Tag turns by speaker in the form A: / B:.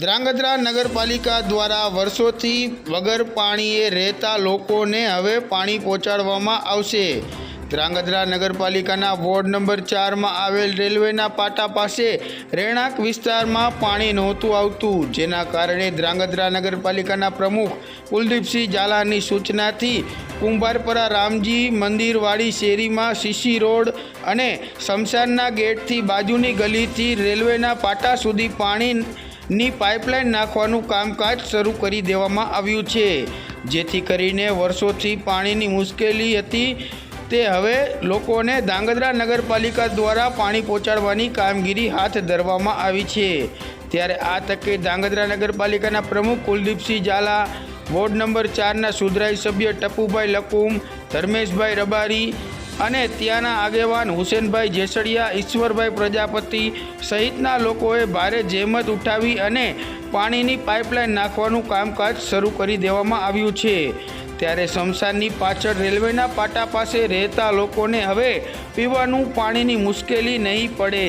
A: ધ્રાંગધ્રા નગરપાલિકા દ્વારા વર્ષોથી વગર પાણીએ રહેતા લોકોને હવે પાણી પહોંચાડવામાં આવશે. ધ્રાંગધ્રા નગરપાલિકાના વોર્ડ નંબર ચારમાં આવેલ રેલવેના પાટા પાસે રહેણાંક વિસ્તારમાં પાણી નહોતું આવતું, જેના કારણે ધ્રાંગધ્રા નગરપાલિકાના પ્રમુખ કુલદીપસિંહ ઝાલાની સૂચનાથી કુંભારપરા રામજી મંદિરવાળી શેરીમાં સીસી રોડ અને શમશાનના ગેટથી બાજુની ગલીથી રેલવેના પાટા સુધી પાણી ની પાઇપલાઇન નાખવાનું કામકાજ શરૂ કરી દેવામાં આવ્યું છે. જેથી કરીને વર્ષોથી પાણીની મુશ્કેલી હતી. તે હવે લોકોને ધાંગધ્રા નગરપાલિકા દ્વારા પાણી પહોંચાડવાની કામગીરી હાથ ધરવામાં આવી છે. ત્યારે આ તકે ધાંગધ્રા નગરપાલિકાના પ્રમુખ કુલદીપસિંહ ઝાલા, વોર્ડ નંબર ચારના સુધરાઈ સભ્ય ટપુભાઈ લકુમ, ધર્મેશભાઈ રબારી અને ત્યાંના આગેવાન હુસેનભાઈ જેસડિયા, ઈશ્વરભાઈ પ્રજાપતિ સહિતના લોકોએ ભારે જહેમત ઉઠાવી અને પાણીની પાઇપલાઇન નાખવાનું કામકાજ શરૂ કરી દેવામાં આવ્યું છે. ત્યારે શમશાનની પાછળ રેલવેના પાટા પાસે રહેતા લોકોને હવે પીવાનું પાણીની મુશ્કેલી નહીં પડે.